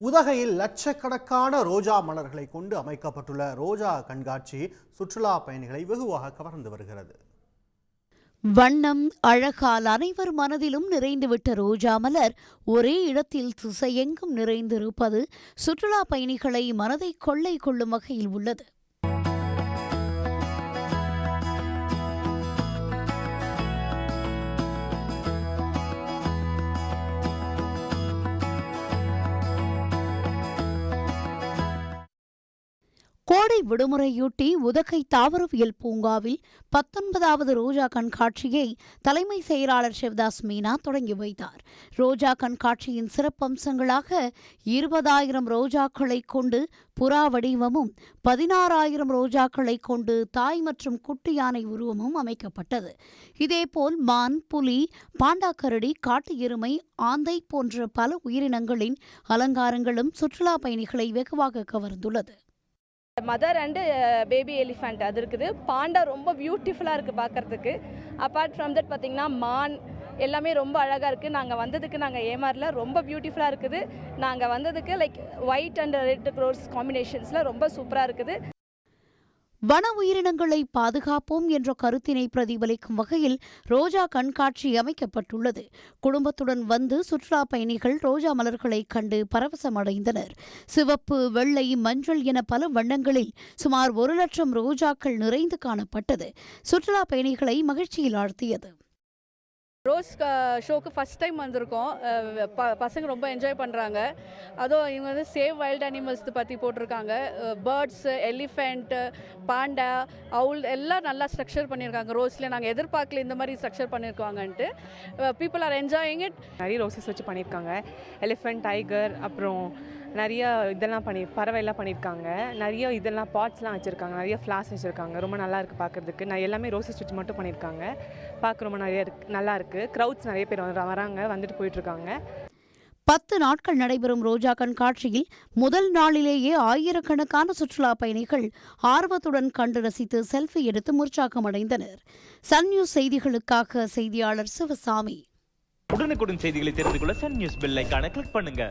உதகையில் லட்சக்கணக்கான ரோஜா மலர்களை கொண்டு அமைக்கப்பட்டுள்ள ரோஜா கண்காட்சி சுற்றுலா பயணிகளை வெகுவாக கவர்ந்து வருகிறது. வண்ணம் அழகால் அனைவர் மனதிலும் நிறைந்துவிட்ட ரோஜா மலர் ஒரே இடத்தில் திசையெங்கும் நிறைந்திருப்பது சுற்றுலா பயணிகளை மனதை கொள்ளை கொள்ளும் வகையில் உள்ளது. கோடை விடுமுறையொட்டி உதகை தாவரவியல் பூங்காவில் பத்தொன்பதாவது ரோஜா கண்காட்சியை தலைமை செயலாளர் சிவதாஸ் மீனா தொடங்கி வைத்தார். ரோஜா கண்காட்சியின் சிறப்பம்சங்களாக இருபதாயிரம் ரோஜாக்களை கொண்டு புறா வடிவமும் பதினாறாயிரம் ரோஜாக்களை கொண்டு தாய் மற்றும் குட்டி யானை உருவமும் அமைக்கப்பட்டது. இதேபோல் மான் புலி பாண்டாக்கரடி காட்டு எருமை ஆந்தை போன்ற பல உயிரினங்களின் அலங்காரங்களும் சுற்றுலா பயணிகளை வெகுவாக கவர்ந்துள்ளது. மதர் அண்டு பேபி எலிஃபண்ட் அது இருக்குது. பாண்டா ரொம்ப பியூட்டிஃபுல்லாக இருக்குது பார்க்குறதுக்கு. அப்பார்ட் ஃப்ரம் தட் பார்த்திங்கன்னா மான் எல்லாமே ரொம்ப அழகாக இருக்குது நாங்கள் வந்ததுக்கு நாங்கள் ஏமாறல. ரொம்ப பியூட்டிஃபுல்லாக இருக்குது. நாங்கள் வந்ததுக்கு லைக் ஒயிட் அண்ட் ரெட் க்ரோர்ஸ் காம்பினேஷன்ஸில் ரொம்ப சூப்பராக இருக்குது. வன உயிரினங்களை பாதுகாப்போம் என்ற கருத்தினை பிரதிபலிக்கும் வகையில் ரோஜா கண்காட்சி அமைக்கப்பட்டுள்ளது. குடும்பத்துடன் வந்து சுற்றுலா பயணிகள் ரோஜா மலர்களை கண்டு பரவசமடைந்தனர். சிவப்பு வெள்ளை மஞ்சள் என பல வண்ணங்களில் சுமார் ஒரு லட்சம் ரோஜாக்கள் நிறைந்து காணப்பட்டது. சுற்றுலா பயணிகளை மகிழ்ச்சியில் ஆழ்த்தியது. ரோஸ் ஷோக்கு ஃபஸ்ட் டைம் வந்திருக்கோம். ப பசங்க ரொம்ப என்ஜாய் பண்ணுறாங்க அதுவும் இவங்க வந்து சேவ் வைல்ட் அனிமல்ஸ் பற்றி போட்டிருக்காங்க. பேர்ட்ஸு எலிஃபெண்ட்டு பாண்டா அவுல் எல்லாம் நல்லா ஸ்ட்ரக்சர் பண்ணியிருக்காங்க ரோஸில் நாங்கள் எதிர்பார்க்கல இந்த மாதிரி ஸ்ட்ரக்சர் பண்ணியிருக்காங்கன்ட்டு பீப்புள் ஆர் என்ஜாயிங் இட் நிறைய ரோசஸ் வச்சு பண்ணியிருக்காங்க எலிஃபெண்ட் டைகர் அப்புறம் நிறைய இதெல்லாம் பண்ணி பறவை எல்லாம் பண்ணியிருக்காங்க. நிறைய இதெல்லாம் பாட்ஸ்லாம் வச்சுருக்காங்க. நிறைய ஃப்ளாஸ் வச்சுருக்காங்க. ரொம்ப நல்லா இருக்குது பார்க்குறதுக்கு நான் எல்லாமே ரோசஸ் வச்சு மட்டும் பண்ணியிருக்காங்க. பார்க்க ரொம்ப நிறைய இருக்கு நல்லா இருக்குது க்ரௌட்ஸ் நிறைய பேர் வர- வராங்க வந்துட்டு போயிட்டுருக்காங்க. பத்து நாட்கள் நடைபெறும் ரோஜா கண்காட்சியில் முதல் நாளிலேயே ஆயிரக்கணக்கான சுற்றுலா பயணிகள் ஆர்வத்துடன் கண்டு ரசித்து செல்ஃபி எடுத்து உற்சாகமடைந்தனர் சன் நியூஸ் செய்திகளுக்காக செய்தியாளர் சிவசாமி. உடனுக்குடன் செய்திகளை தெரிந்து கொள்ள சன் நியூஸ் பெல் ஐகானை கிளிக் பண்ணுங்க.